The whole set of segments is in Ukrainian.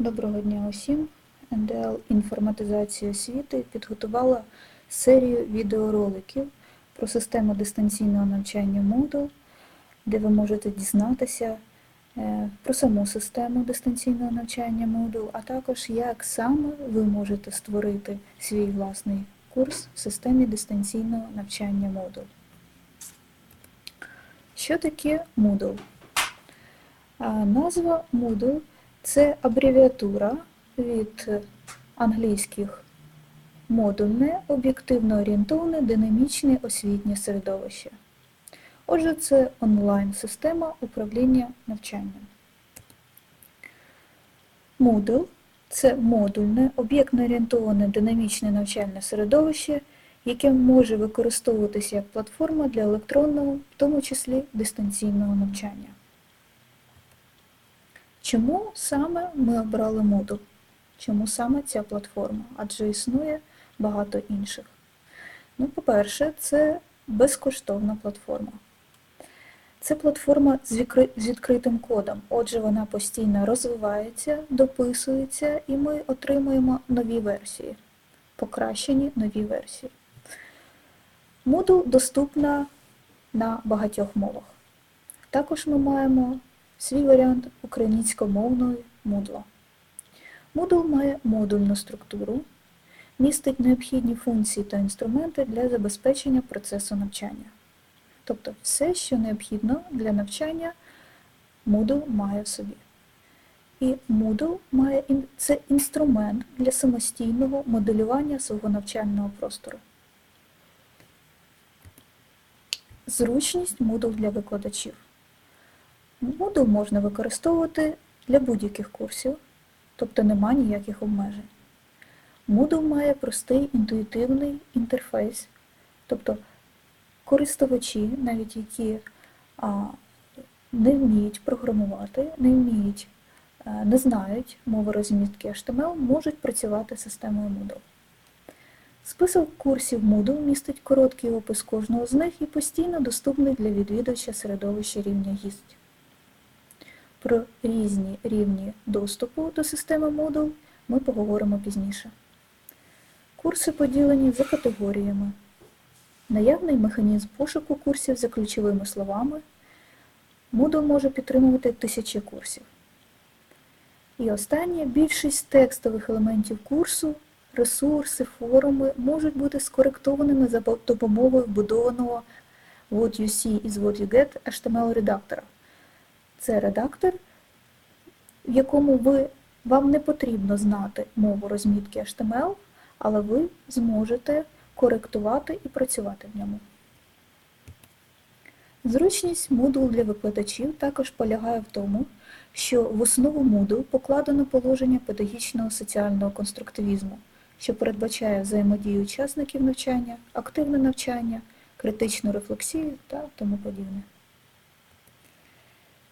Доброго дня усім. НДЛ інформатизації освіти підготувала серію відеороликів про систему дистанційного навчання Moodle, де ви можете дізнатися е, про саму систему дистанційного навчання Moodle, а також як саме ви можете створити свій власний курс в системі дистанційного навчання Moodle. Що таке Moodle? Назва Moodle це абревіатура від англійських модульне, об'єктивно орієнтоване, динамічне освітнє середовище. Отже, це онлайн-система управління навчанням. Moodle – це модульне, об'єктно орієнтоване динамічне навчальне середовище, яке може використовуватися як платформа для електронного, в тому числі дистанційного навчання. Чому саме ми обрали Moodle? Чому саме ця платформа? Адже існує багато інших. Ну, по-перше, це безкоштовна платформа. Це платформа з відкри- з відкритим кодом, отже, вона постійно розвивається, дописується, і ми отримуємо нові версії, покращені нові версії. Moodle доступна на багатьох мовах. Також ми маємо свій варіант українськомовної Moodle. Moodle має модульну структуру, містить необхідні функції та інструменти для забезпечення процесу навчання. Тобто все, що необхідно для навчання, Moodle має в собі. І Moodle має це інструмент для самостійного моделювання свого навчального простору. Зручність Moodle для викладачів. Moodle можна використовувати для будь-яких курсів, тобто нема ніяких обмежень. Moodle має простий інтуїтивний інтерфейс, тобто користувачі, навіть які а, не вміють програмувати, не вміють, а, не знають мови розмітки HTML, можуть працювати з системою Moodle. Список курсів Moodle містить короткий опис кожного з них і постійно доступний для відвідувача середовища рівня гість. Про різні рівні доступу до системи Moodle ми поговоримо пізніше. Курси поділені за категоріями. Наявний механізм пошуку курсів за ключовими словами. Moodle може підтримувати тисячі курсів. І останнє, більшість текстових елементів курсу, ресурси, форуми можуть бути скоректованими за допомогою вбудованого What you see is what you get HTML редактора. Це редактор, в якому ви, вам не потрібно знати мову розмітки HTML, але ви зможете коректувати і працювати в ньому. Зручність Moodle для викладачів також полягає в тому, що в основу Moodle покладено положення педагогічного соціального конструктивізму, що передбачає взаємодію учасників навчання, активне навчання, критичну рефлексію та тому подібне.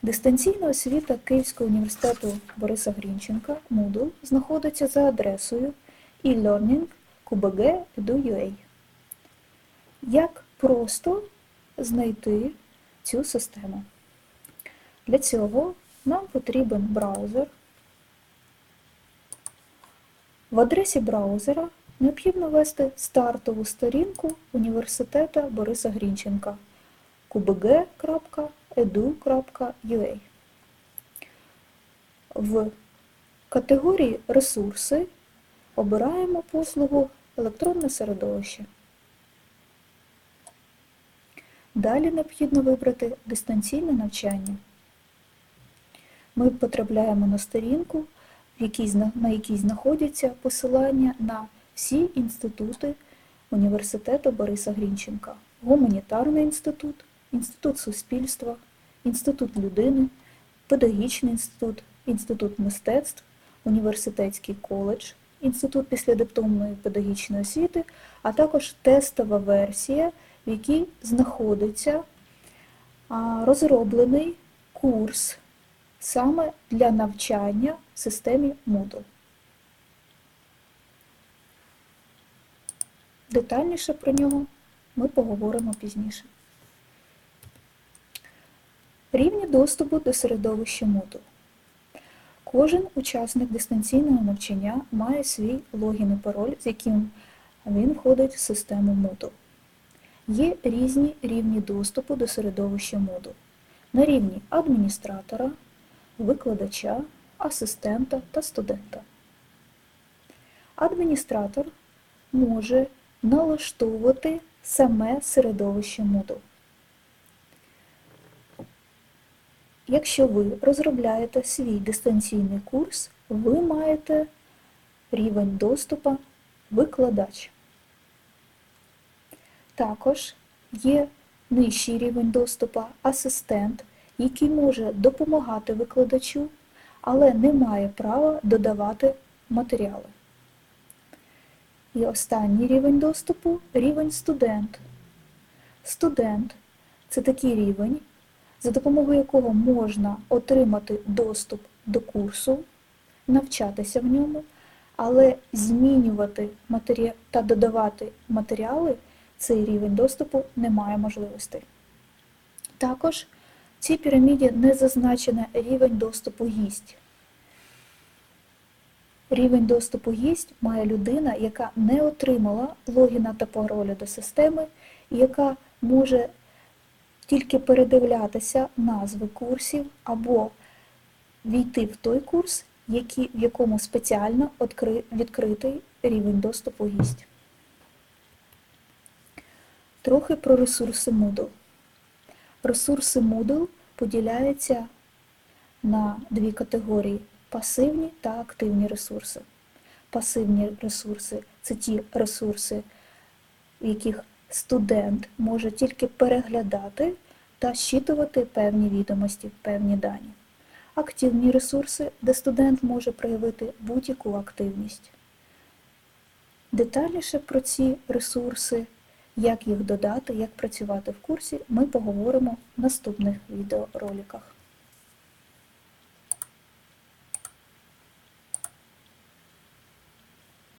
Дистанційна освіта Київського університету Бориса Грінченка Moodle знаходиться за адресою e-learning.qbg.edu.ua. Як просто знайти цю систему? Для цього нам потрібен браузер. В адресі браузера необхідно ввести стартову сторінку університету Бориса Грінченка qbg.edu.ua. В категорії Ресурси обираємо послугу Електронне середовище. Далі необхідно вибрати дистанційне навчання. Ми потрапляємо на сторінку, на якій знаходяться посилання на всі інститути університету Бориса Грінченка. Гуманітарний інститут, Інститут суспільства, Інститут людини, Педагогічний інститут, Інститут мистецтв, Університетський коледж, Інститут післядипломної педагогічної освіти, а також тестова версія, в якій знаходиться розроблений курс саме для навчання в системі Moodle. Детальніше про нього ми поговоримо пізніше. Рівні доступу до середовища Moodle. Кожен учасник дистанційного навчання має свій логін і пароль, з яким він входить в систему Moodle. Є різні рівні доступу до середовища Moodle. На рівні адміністратора, викладача, асистента та студента. Адміністратор може налаштовувати саме середовище Moodle. Якщо ви розробляєте свій дистанційний курс, ви маєте рівень доступу викладач. Також є нижчий рівень доступу асистент, який може допомагати викладачу, але не має права додавати матеріали. І останній рівень доступу рівень студент. Студент це такий рівень, за допомогою якого можна отримати доступ до курсу, навчатися в ньому, але змінювати матері... та додавати матеріали цей рівень доступу не має можливостей. Також в цій піраміді не зазначено рівень доступу гість. Рівень доступу гість має людина, яка не отримала логіна та пароля до системи, яка може тільки передивлятися назви курсів або війти в той курс, який, в якому спеціально відкри- відкритий рівень доступу гість. Трохи про ресурси Moodle. Ресурси Moodle поділяються на дві категорії пасивні та активні ресурси. Пасивні ресурси це ті ресурси, в яких студент може тільки переглядати та щитувати певні відомості, певні дані. Активні ресурси, де студент може проявити будь-яку активність. Детальніше про ці ресурси, як їх додати, як працювати в курсі, ми поговоримо в наступних відеороликах.